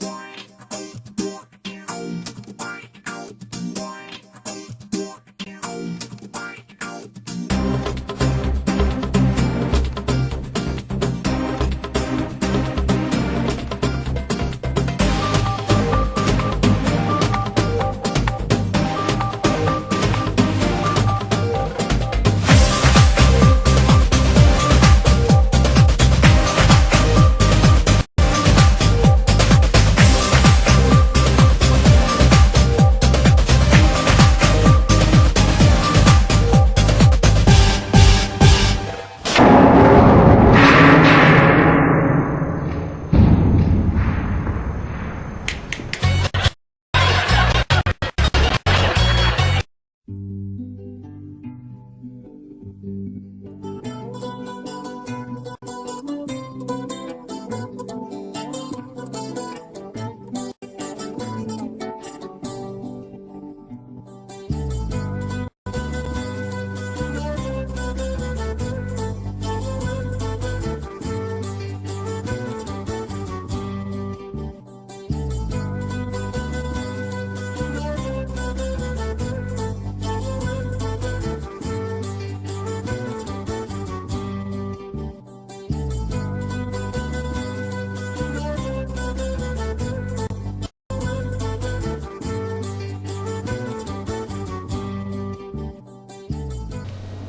Bye.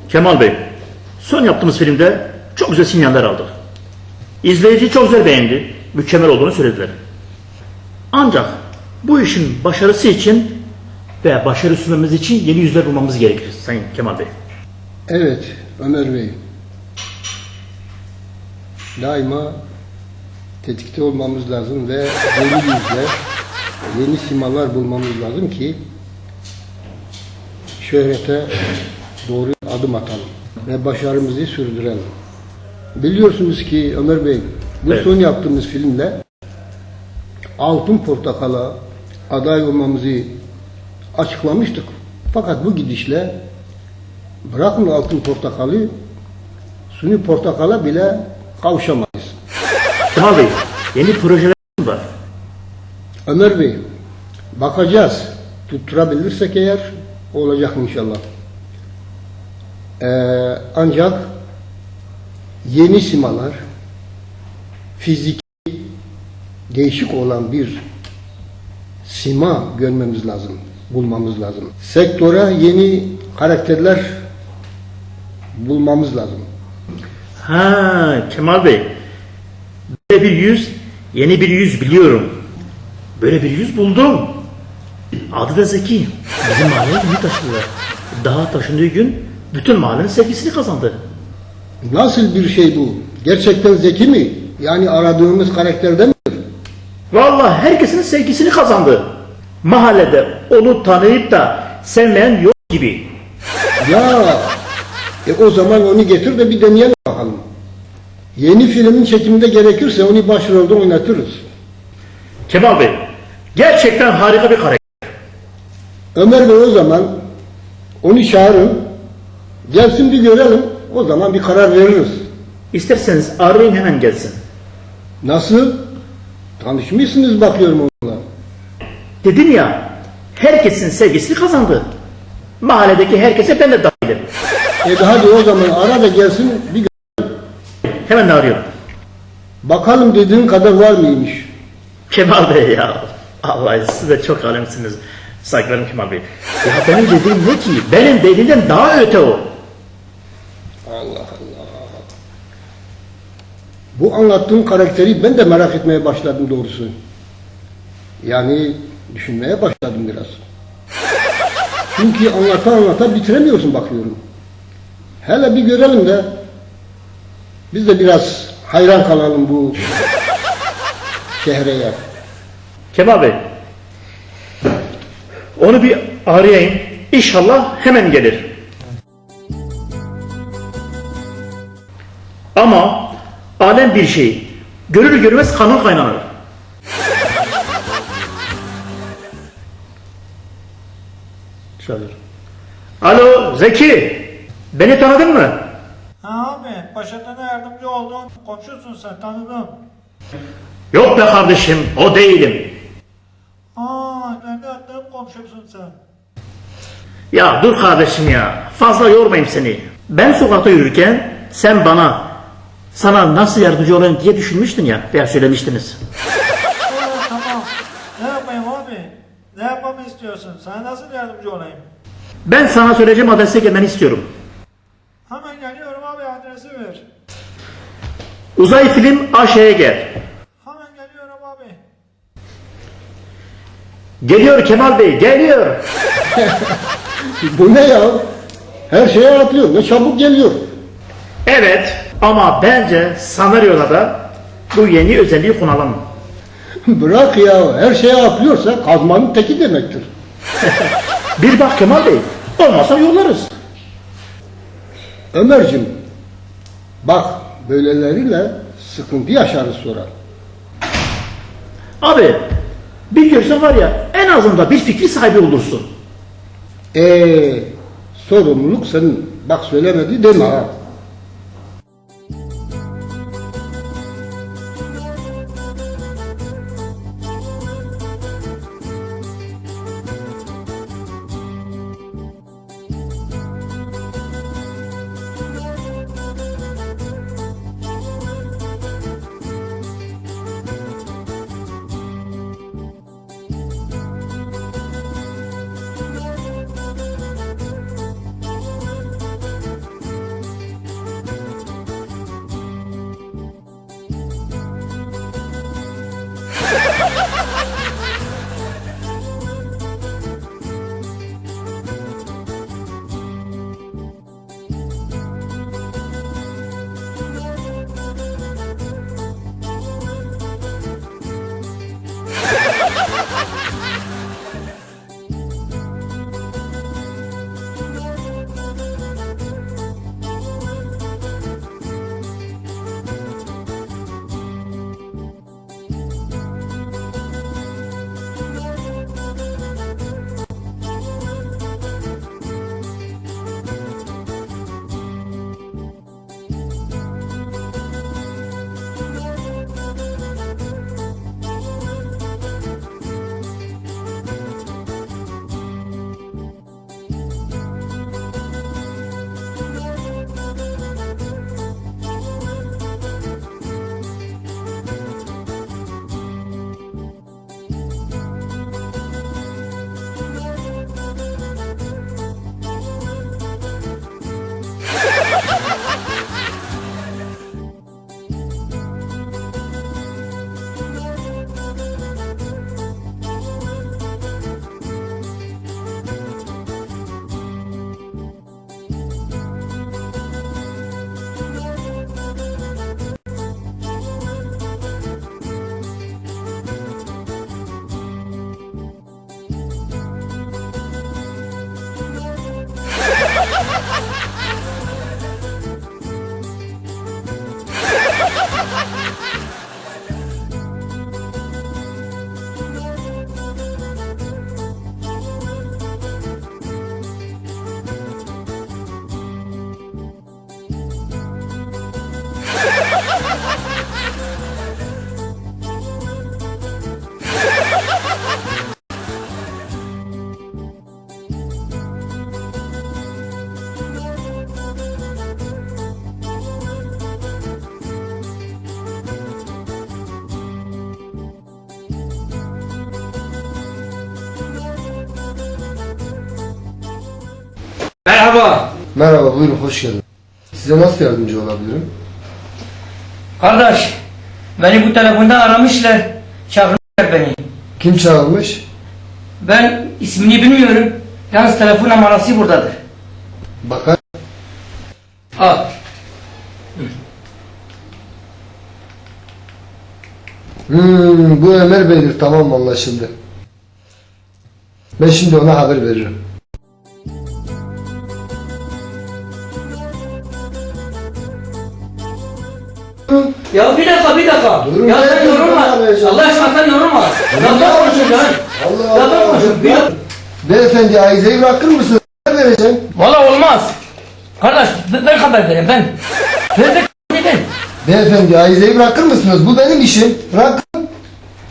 Kemal Bey, son yaptığımız filmde çok güzel sinyaller aldık. İzleyici çok güzel beğendi, mükemmel olduğunu söylediler. Ancak bu işin başarısı için ve başarı sürmemiz için yeni yüzler bulmamız gerekir Sayın Kemal Bey. Evet Ömer Bey. Daima tetikte olmamız lazım ve yeni yüzler, yeni simalar bulmamız lazım ki şöhrete doğru adım atalım ve başarımızı sürdürelim. Biliyorsunuz ki Ömer Bey, bu Evet. son yaptığımız filmle Altın Portakal'a aday olmamızı açıklamıştık. Fakat bu gidişle bırakın Altın Portakalı, Suni Portakal'a bile kavuşamayız. Kemal Bey, yeni projeler var? Ömer Bey, bakacağız. Tutturabilirsek eğer olacak inşallah. Ee, ancak yeni simalar, fiziki değişik olan bir sima görmemiz lazım, bulmamız lazım. Sektöre yeni karakterler bulmamız lazım. Ha Kemal Bey, böyle bir yüz, yeni bir yüz biliyorum. Böyle bir yüz buldum. Adı da Zeki. Bizim mahalleye yeni taşındılar. Daha taşındığı gün bütün mahallenin sevgisini kazandı. Nasıl bir şey bu? Gerçekten zeki mi? Yani aradığımız karakterde mi? Vallahi herkesin sevgisini kazandı. Mahallede onu tanıyıp da sevmeyen yok gibi. Ya e o zaman onu getir de bir deneyelim bakalım. Yeni filmin çekiminde gerekirse onu başrolde oynatırız. Kemal Bey, gerçekten harika bir karakter. Ömer Bey o zaman onu çağırın. Gelsin bir görelim. O zaman bir karar veririz. İsterseniz arayın hemen gelsin. Nasıl? Tanışmışsınız bakıyorum onunla. Dedim ya, herkesin sevgisini kazandı. Mahalledeki herkese ben de dahilim. E hadi o zaman ara da gelsin bir gö- Hemen arıyorum. Bakalım dediğin kadar var mıymış? Kemal Bey ya. Allah siz de çok alemsiniz. Saygılarım Kemal Bey. Ya benim dediğim ne ki? Benim dediğimden daha öte o. Allah Allah. Bu anlattığın karakteri ben de merak etmeye başladım doğrusu. Yani düşünmeye başladım biraz. Çünkü anlata anlata bitiremiyorsun bakıyorum. Hele bir görelim de biz de biraz hayran kalalım bu şehreye. Kemal Bey. Onu bir arayayım. İnşallah hemen gelir. Ama alem bir şey. Görür görmez kanın kaynanır. Çalıyor. Alo Zeki. Beni tanıdın mı? Ha abi, paşatana yardımcı oldun. Komşusun sen, tanıdım. Yok be kardeşim o değilim. Aa nereden komşumsun sen? Ya dur kardeşim ya fazla yormayayım seni. Ben sokakta yürürken sen bana sana nasıl yardımcı olayım diye düşünmüştün ya veya söylemiştiniz. Tamam. Ne yapayım abi? Ne yapmamı istiyorsun? Sana nasıl yardımcı olayım? Ben sana söyleyeceğim adrese gelmeni istiyorum. Hemen geliyorum abi adresi ver. Uzay film AŞ'ye gel. Hemen geliyorum abi. Geliyor Kemal Bey geliyor. Bu ne ya? Her şeye atlıyor. Ne çabuk geliyor. Evet ama bence senaryoda da bu yeni özelliği kullanalım. Bırak ya. Her şeye atlıyorsa kazmanın teki demektir. Bir bak Kemal Bey olmazsa yollarız. Ömer'cim bak böyleleriyle sıkıntı yaşarız sonra. Abi bir görsen var ya en azından bir fikri sahibi olursun. Eee sorumluluk senin. Bak söylemedi deme ha. Merhaba. Merhaba, buyurun hoş geldin. Size nasıl yardımcı olabilirim? Kardeş, beni bu telefonda aramışlar. Çağırmışlar beni. Kim çağırmış? Ben ismini bilmiyorum. Yalnız telefon numarası buradadır. Bakar. Al. Hmm, bu Ömer Bey'dir, tamam anlaşıldı. Ben şimdi ona haber veririm. Ya bir dakika bir dakika. Durun, ya sen yorulma. Allah aşkına sen yorulma. Ben konuşuyorum lan. Allah. Bir dakika. Beyefendi Ayize'yi bırakır mısın? Haber vereceğim. Valla olmaz. Kardeş ben- haber vereyim ben. Ben de ben. Beyefendi Ayize'yi bırakır mısınız? Bu benim işim. Bırakın.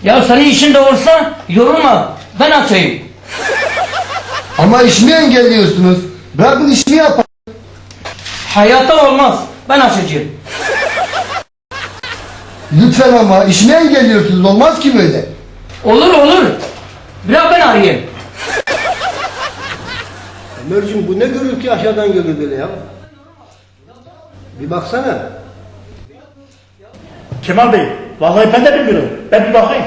Ya senin işin de olsa yorulma. Ben açayım. Ama işimi engelliyorsunuz. Bırakın işimi yapın. Hayatta olmaz. Ben açacağım. Lütfen ama işimi engelliyorsunuz. Olmaz ki böyle. Olur olur. Biraz ben arayayım. Ömerciğim bu ne gürültü aşağıdan geliyor böyle ya? Bir baksana. Kemal Bey, vallahi ben de bilmiyorum. Ben bir bakayım.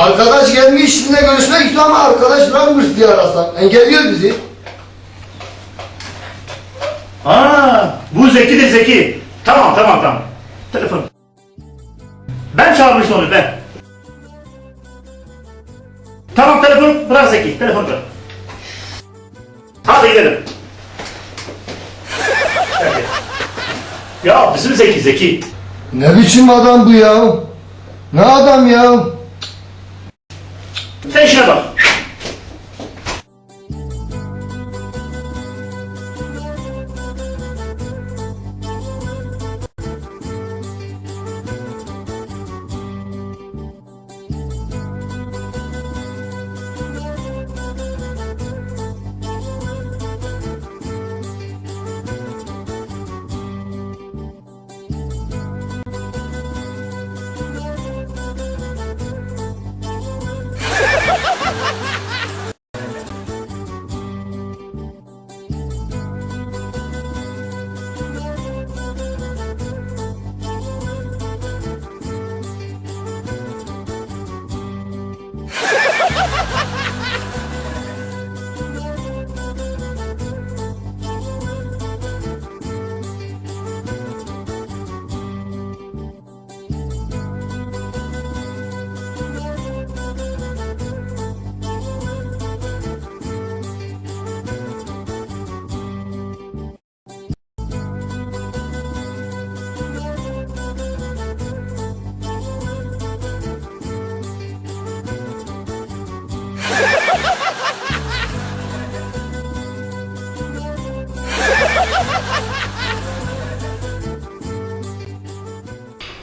Arkadaş gelmiş sizinle görüşmek istiyor ama arkadaş bırakmış diye arasam. Engelliyor bizi. Aa, bu Zeki'dir Zeki. Tamam, tamam, tamam. Telefon. Ben çağırmıştım onu, ben. Tamam, telefon bırak Zeki, telefon bırak. Hadi gidelim. Ya bizim Zeki, Zeki. Ne biçim adam bu ya? Ne adam ya? Sen işine bak.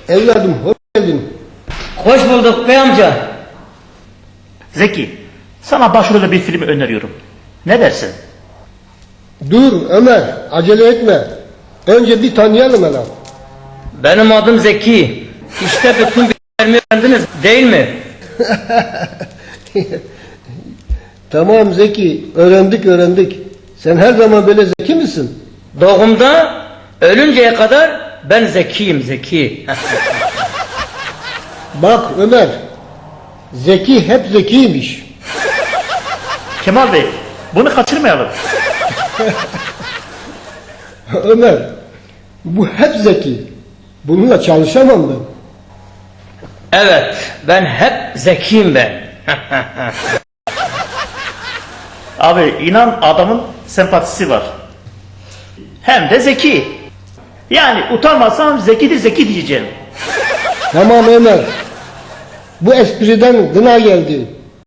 Evladım hoş geldin. Hoş bulduk bey amca. Zeki, sana başrolde bir film öneriyorum. Ne dersin? Dur Ömer acele etme. Önce bir tanıyalım hele. Benim adım Zeki. İşte bütün bilgilerimi öğrendiniz değil mi? Tamam Zeki öğrendik öğrendik. Sen her zaman böyle zeki misin? Doğumda ölünceye kadar ben zekiyim zeki. Bak Ömer. Zeki hep zekiymiş. Kemal Bey, bunu kaçırmayalım. Ömer. Bu hep zeki. Bununla çalışamam ben. evet ben hep zekiyim ben. Abi inan adamın sempatisi var. Hem de zeki. Yani utanmasam zekidir zeki diyeceğim. Tamam Ömer. Bu espriden gına geldi.